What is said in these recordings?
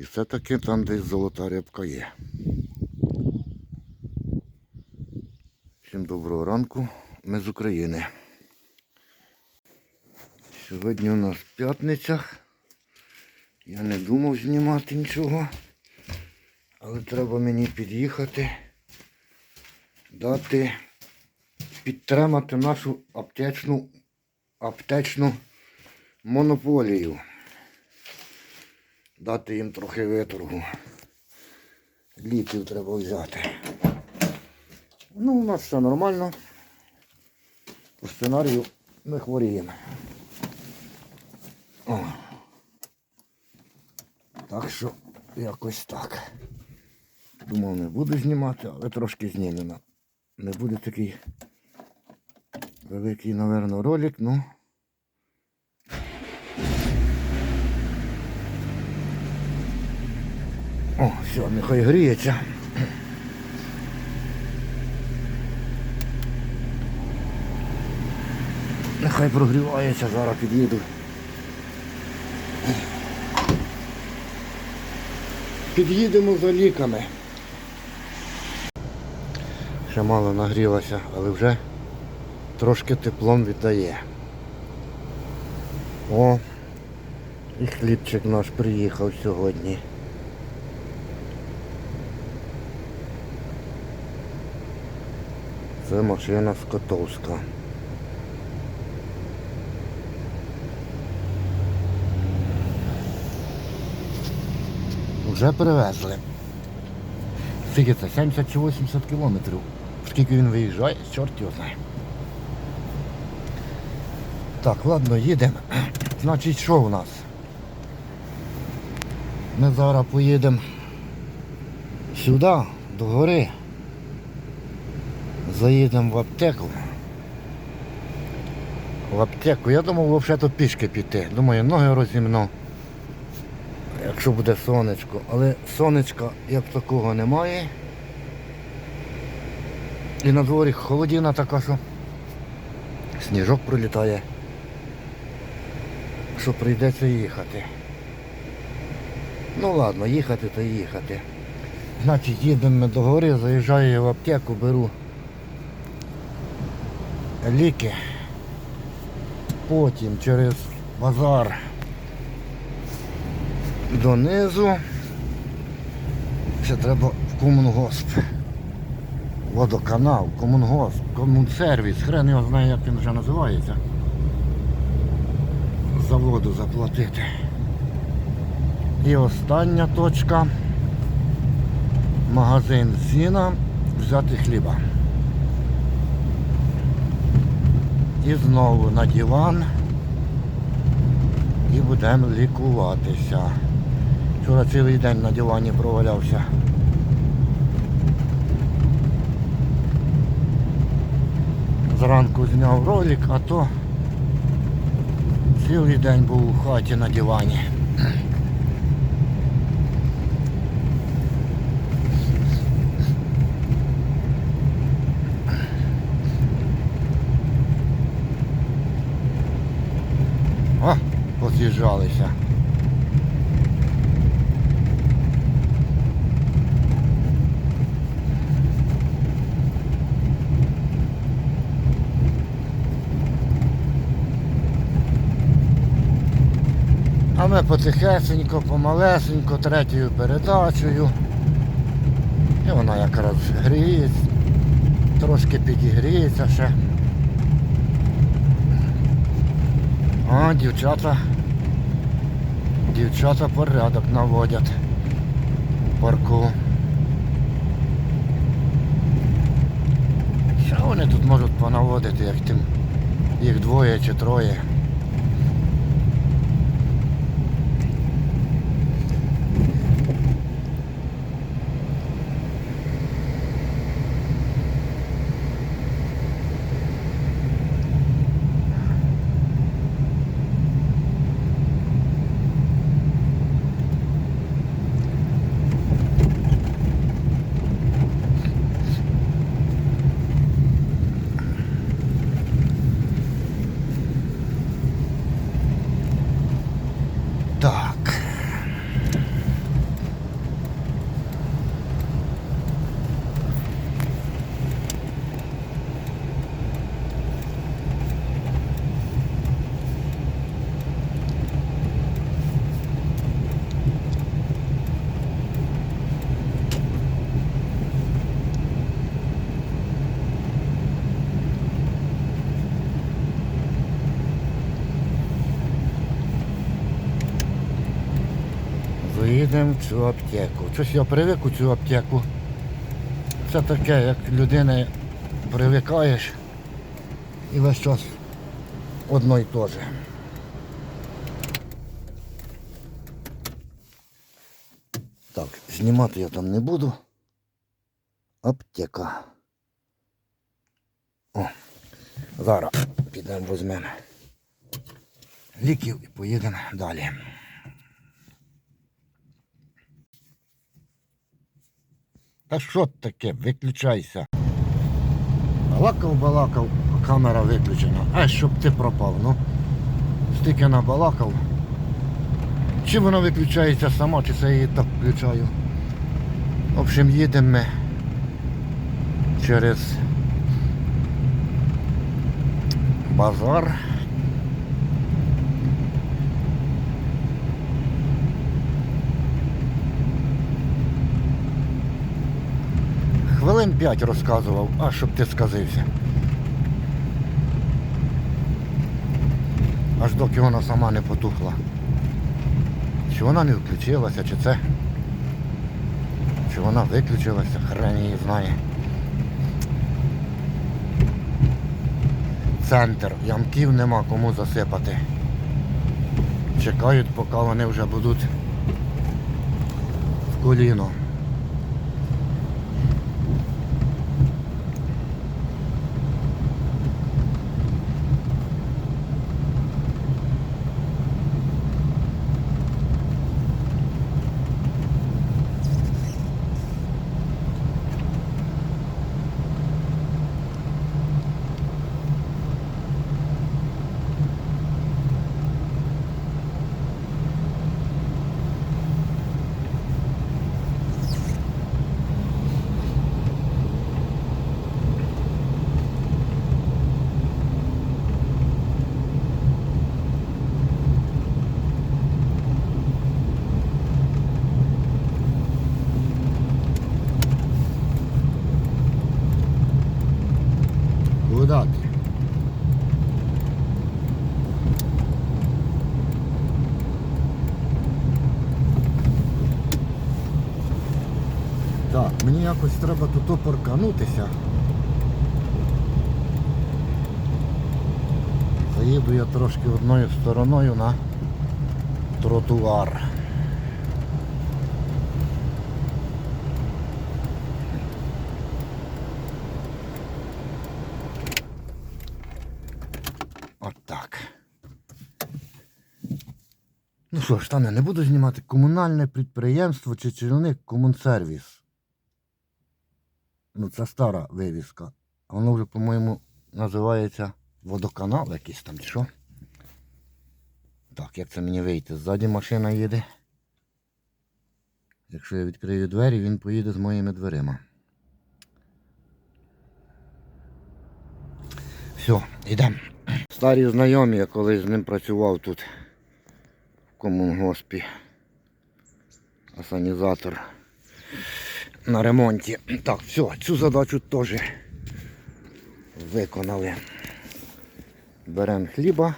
І все-таки там десь золота рибка є. Всім доброго ранку. Ми з України. Сьогодні у нас п'ятниця. Я не думав знімати нічого. Але треба мені під'їхати, дати, підтримати нашу аптечну, аптечну монополію. Дати їм трохи виторгу. Ліків треба взяти. Ну, у нас все нормально. По сценарію ми хворіємо. О. Так що якось так. Думав, не буду знімати, але трошки знімемо. Не буде такий великий, напевно, ролик, ну. О, все, нехай гріється. Нехай прогрівається, зараз під'їду. Під'їдемо за ліками. Ще мало нагрілося, але вже трошки теплом віддає. О, і хлібчик наш приїхав сьогодні. Це машина Скотовська. Вже привезли. Скільки це? 70 чи 80 кілометрів. Скільки він виїжджає, чорт його знає. Так, ладно, їдемо. Значить, що у нас? Ми зараз поїдемо сюди, до гори. Заїдемо в аптеку. В аптеку. Я думав взагалі то пішки піти. Думаю, ноги розімну якщо буде сонечко. Але сонечка як такого немає. І на дворі холодіна така, що сніжок пролітає. Що прийдеться їхати. Ну ладно, їхати то їхати. Значить, їдемо до гори, заїжджаю в аптеку, беру ліки. Потім через базар донизу. Ще треба в комунгосп. Водоканал, комунгосп, комунсервіс, хрен його знає, як він вже називається. За воду заплатити. І остання точка. Магазин Зіна взяти хліба. І знову на диван і будемо лікуватися. Вчора цілий день на дивані провалявся. Зранку зняв ролик, а то цілий день був у хаті на дивані. О, поз'їжджалися. А ми потихесенько, помалесенько, третьою передачею. І вона якраз гріється, трошки підігріється ще. А, дівчата. Дівчата порядок наводять в парку. Що вони тут можуть понаводити, як тим їх двоє чи троє. Поїдемо в цю аптеку. Щось я привик у цю аптеку. Це таке, як людина привикаєш і весь час одно й те же. Так, знімати я там не буду. Аптека. О, зараз підемо візьмемо ліків і поїдемо далі. Та що таке? Виключайся. Балакав, балакав, а камера виключена. А щоб ти пропав, ну. Стільки набалакав. Чи вона виключається сама, чи це я її так включаю. В общем, їдемо ми через базар. Хвилин п'ять розказував, а щоб ти сказився. Аж доки вона сама не потухла. Чи вона не включилася, чи це? Чи вона виключилася, хрен її знає. Центр, ямків нема кому засипати. Чекають, поки вони вже будуть в коліно. Куда ти? Так, мені якось треба тут порканутися. Заїду я трошки одною стороною на тротуар. От. Ну що ж, Таня, не буду знімати комунальне підприємство чи чільник комунсервіс. Ну, це стара вивіска. Воно вже, по-моєму, називається водоканал якийсь там, чи що? Так, як це мені вийти? Ззаді машина їде. Якщо я відкрию двері, він поїде з моїми дверима. Все, йдемо. Старі знайомі, я колись з ним працював тут в комунгоспі. Асанізатор на ремонті. Так, все, цю задачу теж виконали. Беремо хліба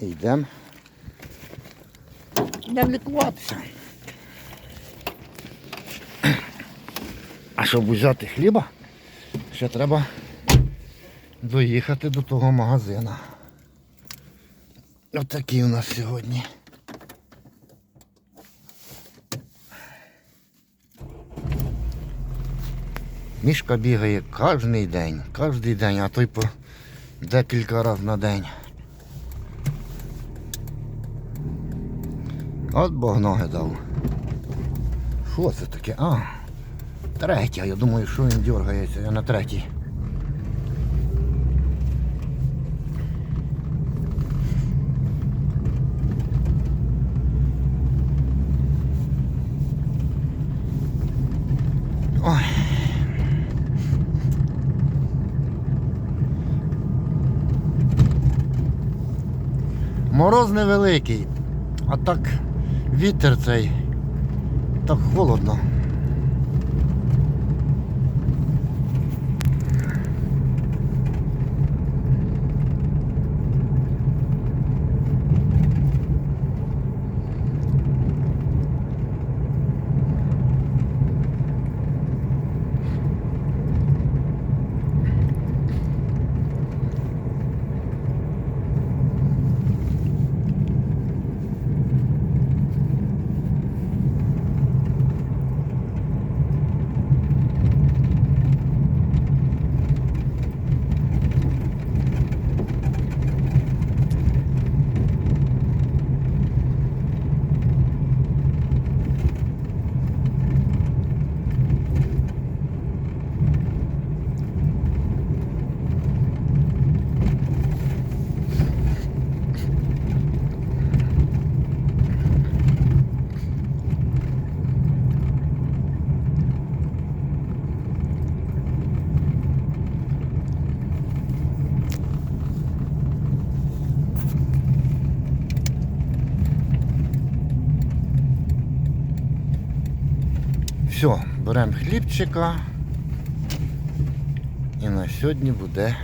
і йдемо. Йдемо лікуватися. А щоб взяти хліба, ще треба доїхати до того магазина. Ось такий у нас сьогодні. Мішка бігає кожен день, кожен день, а то й по декілька разів на день. От Бог ноги дав. Що це таке? А, третя. Я думаю, що він дергається, я на третій. Мороз невеликий, а так вітер цей, так холодно. Все, беремо хлібчика. І на сьогодні буде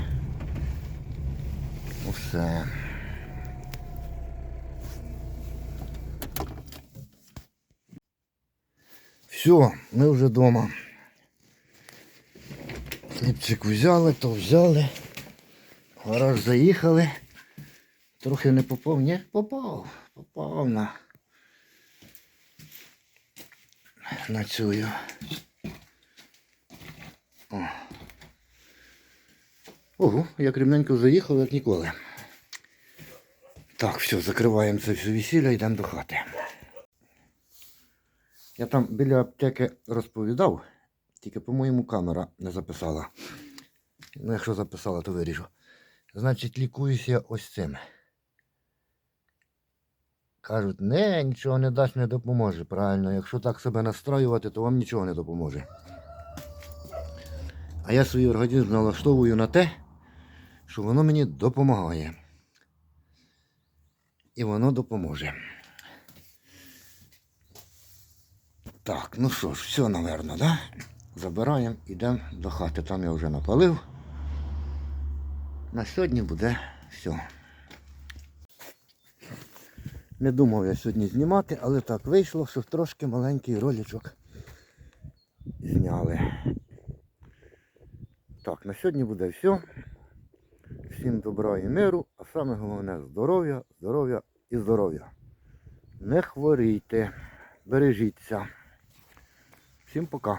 усе. Все, ми вже вдома. Хлібчик взяли, то взяли. В Гараж заїхали. Трохи не попав. Ні, попав. Попав на, на. О. Ого, як рівненько заїхав, як ніколи. Так, все, закриваємо це все весілля, йдемо до хати. Я там біля аптеки розповідав, тільки, по-моєму, камера не записала. Ну, якщо записала, то виріжу. Значить, лікуюся ось цим. Кажуть, не, нічого не дасть, не допоможе. Правильно, якщо так себе настроювати, то вам нічого не допоможе. А я свій організм налаштовую на те, що воно мені допомагає. І воно допоможе. Так, ну що ж, все, напевно, да? Забираємо, йдемо до хати. Там я вже напалив. На сьогодні буде все. Не думав я сьогодні знімати, але так вийшло, що трошки маленький роличок зняли. Так, на сьогодні буде все. Всім добра і миру, а саме головне здоров'я, здоров'я і здоров'я. Не хворійте, бережіться. Всім пока.